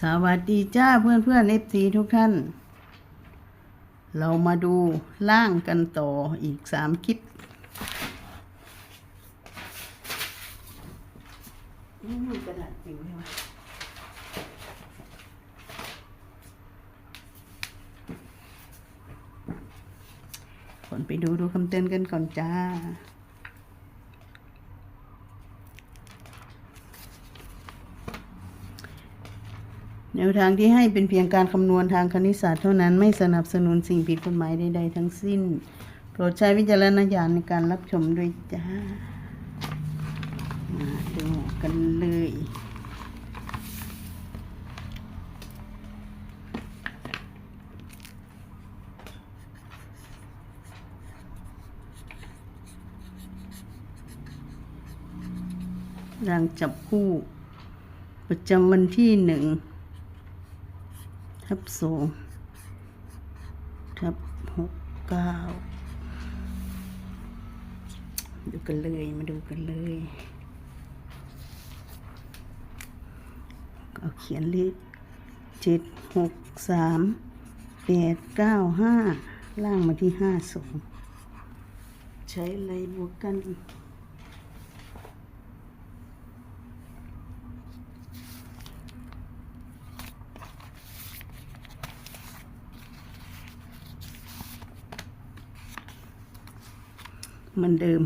สวัสดีจ้าเพื่อนเพื่อนเอฟซีทุกท่าน เรามาดูล่างกันต่ออีกสามคลิปนี่มันกระดาษปิวใช่ไหมคนไปดูดูคำเตือนกันก่อนจ้า แนวทางที่ให้เป็นเพียงการคำนวณทางคณิตศาสตร์เท่านั้นไม่สนับสนุนสิ่งผิดกฎหมายใดๆทั้งสิ้น โปรดใช้วิจารณญาณในการรับชมด้วยจ้ามาดูกันเลยรางจับคู่ ประจำวันที่หนึ่ง ทับสองทับหกเก้าดูกันเลยมาดูกันเลย เอาเขียนเลขเจ็ดหกสามแปดเก้าห้าล่างมาที่ห้าสองใช้อะไรบวกกัน เหมันเดิม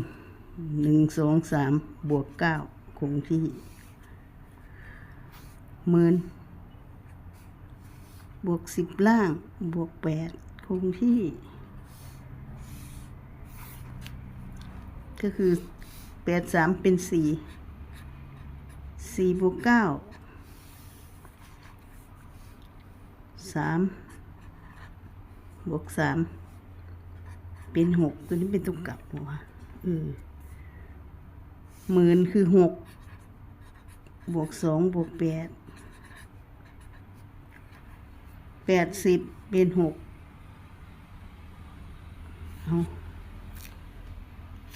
หนึ่งสองสามบวกเก้าคงที่หมื่นบวกสิบล่าง บวกแปดคงที่ ก็คือแปดสามเป็นสี่สี่บวกเก้าสามบวกสาม เป็นหกตัวนี้เป็นตัวกลับหัวเออหมื่นคือหกบวกสองบวกแปดแปดสิบเป็นหกเอา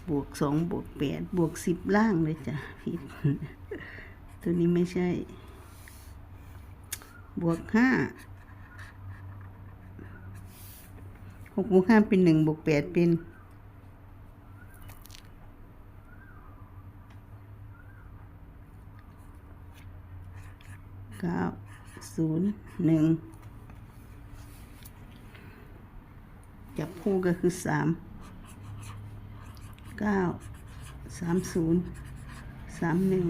บวกสองบวกแปดบวกสิบล่างเลยจ้ะผิดตัวนี้ไม่ใช่ บวกห้า หกบวกห้าเป็นหนึ่งบวกแปดเป็นเก้าศูนย์หนึ่งจับคู่ก็คือสามเก้าสามศูนย์สามหนึ่ง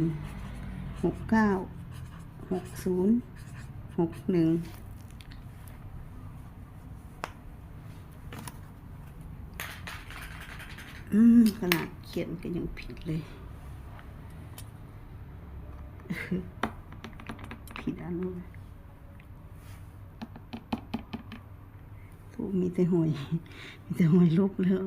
หกเก้าหกศูนย์หกหนึ่ง อืม ขนาดเขียนก็ยังผิดเลย ผิดอันนู้นถูกมีแต่หวย มีแต่หวยลบแล้ว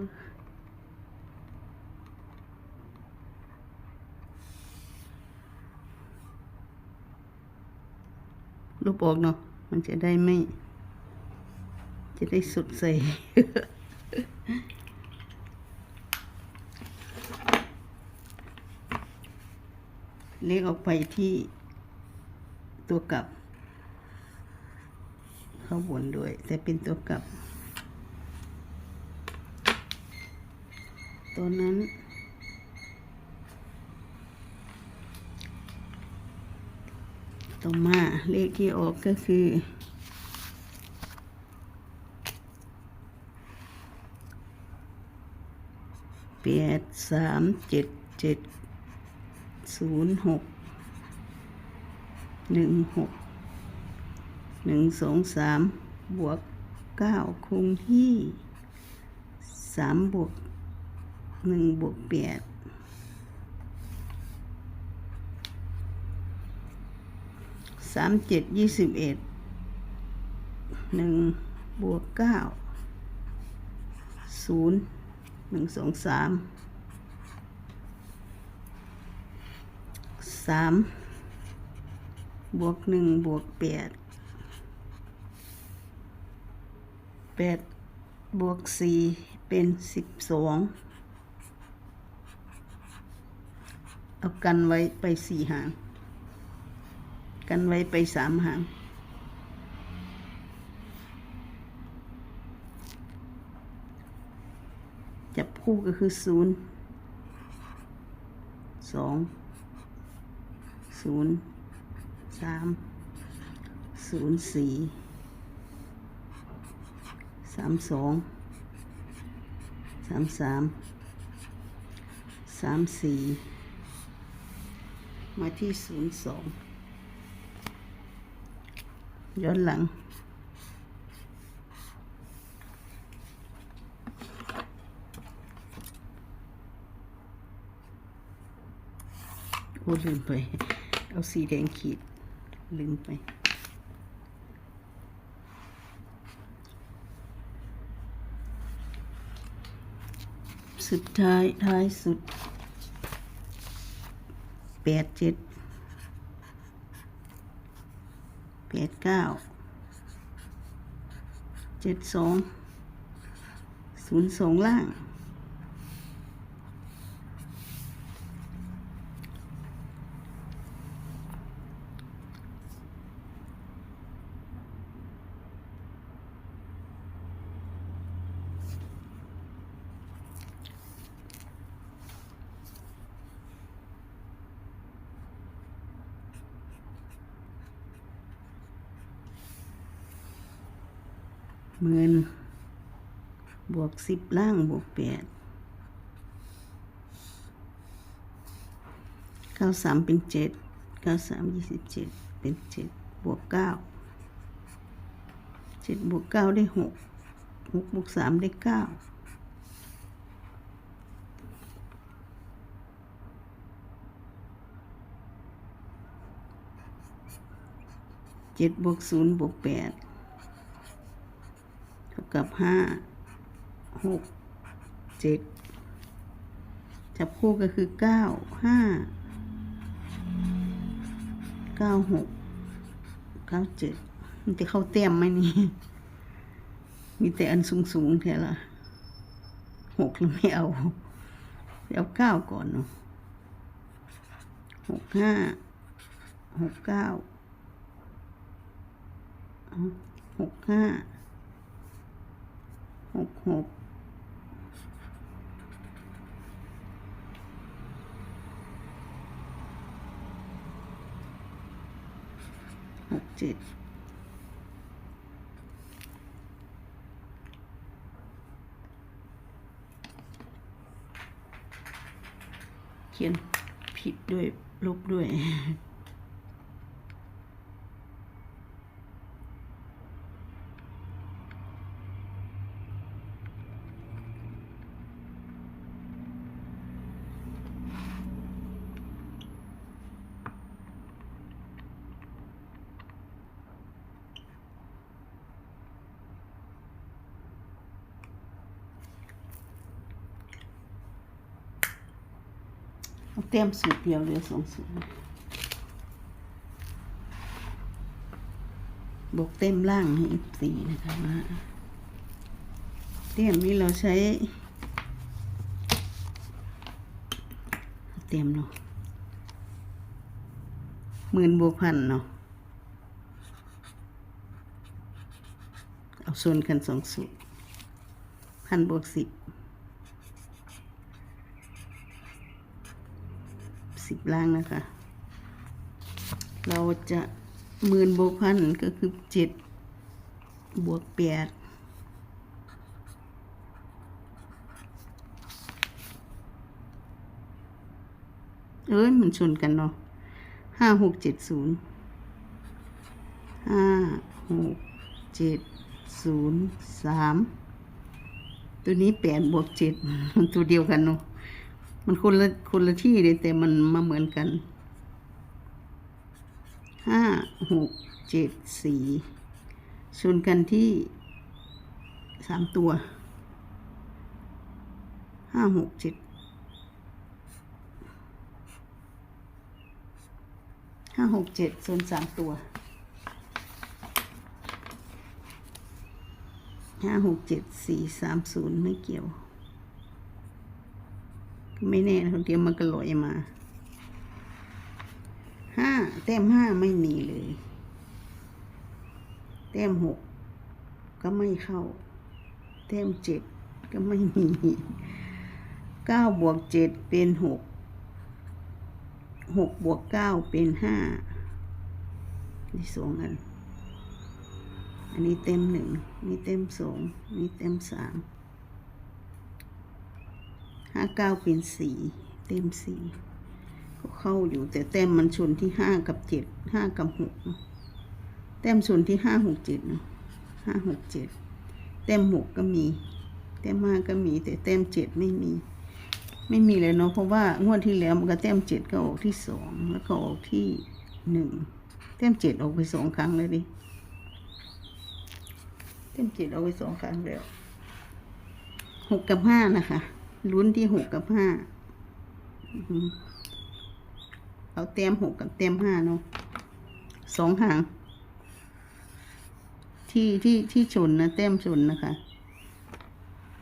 ลบออกเนาะ มันจะได้ไม่ จะได้สุดใส เลขออกไปที่ตัวกลับเข้าบนด้วย แต่เป็นตัวกลับ ตัวนั้นต่อมาเลขที่ออกก็คือแปดสามเจ็ดเจ็ด ศูนย์หกหนึ่งหกหนึ่งสองสามบวกเก้าคงที่สามบวกหนึ่งบวกแปดสามเจ็ดยี่สิบเอ็ดหนึ่งบวกเก้าศูนย์หนึ่งสองสาม สามบวกหนึ่งบวกแปดแปดบวกสี่เป็นสิบสองเอากันไว้ไปสี่หาง กันไว้ไปสามหางจับคู่ก็คือศูนย์สอง ศูนย์สามศูนย์สี่สามสองสามสามสามสี่มาที่ศูนย์สองย้อนหลังโอ้ลืมไป เอาสีแดงขีด ลืมไป สุดท้าย ท้ายสุดแปดเจ็ดแปดเก้าเจ็ดสองศูนย์สองล่าง หมื่นบวกสิบล่างบวกแปดเก้าสามเป็นเจ็ดเก้าสามยี่สิบเจ็ดเป็นเจ็ดบวกเก้าเจ็ดบวกเก้าได้หกหกบวกสามได้เก้าเจ็ดบวกศูนย์บวกแปด ท่ากับห้าหกเจ็ดจับคู่ก็คือเก้าห้าเก้าหกเก้าเจ็ดมันจะเข้าเต็มไหมนี่ มีแต่อันสูงสูงๆแค่ละหกแล้วไม่เอาเอาเก้าก่อนเนาะหกห้าหกเก้าหกห้า กหกหกเจ็ดเขียนผิดด้วยลบด้วย เอาเต็มสูตรเดียวเหลือสองสูตรบวกเต็มล่างให้อีกสี่นะคะว่าเต็มนี้เราใช้เอาเต็มเนาะหมื่นบวกพันเนาะเอาส่วนกันสองสูตรพันบวกสิบ ล่างนะคะ เราจะหมื่นบวกพันก็คือเจ็ดบวกแปดเอ้ยมันชนกันเนาะห้าหกเจ็ดศูนย์ห้าหกเจ็ดศูนย์สามตัวนี้แปดบวกเจ็ดตัวเดียวกันเนาะ มันคนละคนละที่เลยแต่มันมาเหมือนกันห้าหกเจ็ดสี่ชนกันที่สามตัวห้าหกเจ็ดห้าหกเจ็ดส่วนสามตัวห้าหกเจ็ดสี่สามศูนย์ไม่เกี่ยว ไม่แน่นะเดี๋ยวมันก็ลอยมาห้าแต้มห้าไม่มีเลย แต้มหกก็ไม่เข้า แต้มเจ็ดก็ไม่มีเก้าบวกเจ็ดเป็นหกหกบวกเก้าเป็นห้านี่สองอัน อันนี้เต็มหนึ่งนี่เต็มสองนี่เต็มสาม ห้าเก้าเป็นสี่เต็มสี่ก็เข้าอยู่แต่แต้มมันชนที่ห้ากับเจ็ดห้ากับหกเนอะแต้มชนที่ห้าหกเจ็ดเนาะห้าหกเจ็ดแต้มหกก็มี แต้มห้าก็มี แต่แต้มเจ็ดไม่มี ไม่มีเลยเนาะเพราะว่างวดที่แล้วมันก็แต้มเจ็ดก็ออกที่สองแล้วก็ออกที่หนึ่งแต้มเจ็ดออกไปสองครั้งเลยดิแต้มเจ็ดออกไปสองครั้งแล้วหกกับห้านะคะ ลุ้นที่หกกับห้าเอาแต้มหกกับแต้มห้าเนาะสองหาง ที่ที่ที่ชนนะแต้มชนนะคะ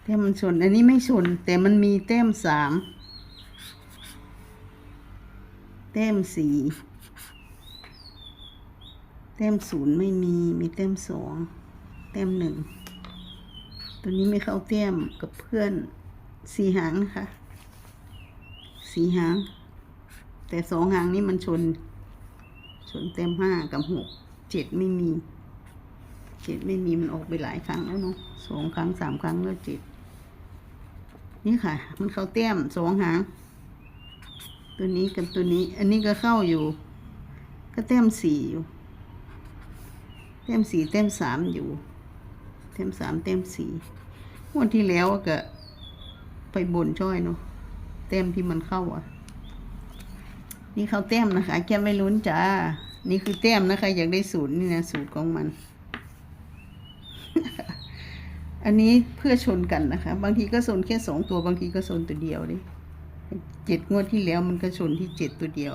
แต้มมันชน อันนี้ไม่ชน แต่มันมีแต้มสามแต้มสี่แต้มศูนย์ไม่มีมีแต้มสองแต้มหนึ่งตัวนี้ไม่เข้าแต้มกับเพื่อน สี่หางนะคะสี่หาง แต่สองหางนี้มันชน ชนแต้มห้ากับหกเจ็ดไม่มีเจ็ดไม่มีมันออกไปหลายครั้งแล้วเนาะสองครั้งสามครั้งแล้วเจ็ดนี่ค่ะ มันเข้าแต้มสองหาง ตัวนี้กับตัวนี้ อันนี้ก็เข้าอยู่ ก็แต้มสี่อยู่แต้มสี่แต้มสามอยู่แต้มสามแต้มสี่วันที่แล้วก็ ไปบนช่อยเนาะแต้มที่มันเข้าอะ นี่เขาแต้มนะคะแกไม่ลุ้นจ้า นี่คือแต้มนะคะอยากได้สูตรนี่นะสูตรของมัน อันนี้เพื่อชนกันนะคะ บางทีก็ชนแค่สองตัวบางทีก็ชนตัวเดียวดิเจ็ดงวดที่แล้วมันก็ชนที่เจ็ดตัวเดียว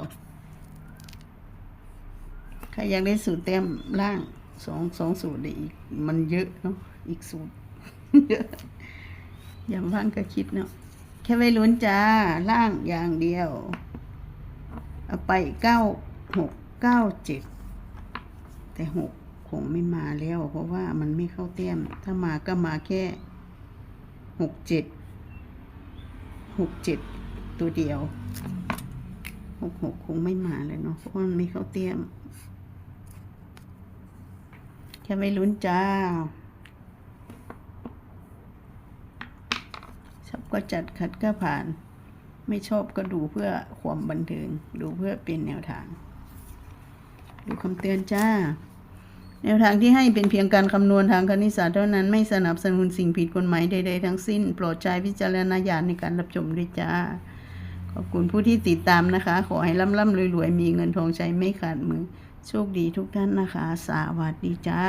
ใครอยากได้สูตรแต้มล่างสองสองสูตรเลยอีก มันเยอะเนาะอีกสูตรเยอะ ย่างว่างก็คิดเนาะแค่ไว้ลุ้นจ้าล่างอย่างเดียว เอาไปเก้าหกเก้าเจ็ดแต่หกคงไม่มาแล้ว เพราะว่ามันไม่เข้าแต้ม ถ้ามาก็มาแค่หกเจ็ดหกเจ็ดตัวเดียวหกหกคงไม่มาเลยเนาะเพราะมันไม่เข้าแต้มแค่ไม่ลุ้นจ้า ชอบ ก็จัดขัดก็ผ่าน ไม่ชอบก็ดูเพื่อความบันเทิง ดูเพื่อเป็นแนวทาง ดูคำเตือนจ้า แนวทางที่ให้เป็นเพียงการคำนวณทางคณิตศาสตร์เท่านั้นไม่สนับสนุนสิ่งผิดกฎหมายใดๆทั้งสิ้น โปรดใช้วิจารณญาณในการรับชมด้วยจ้า ขอบคุณผู้ที่ติดตามนะคะ ขอให้ร่ำร่ำรวยๆมีเงินทองใช้ไม่ขาดมือโชคดีทุกท่านนะคะ สวัสดีจ้า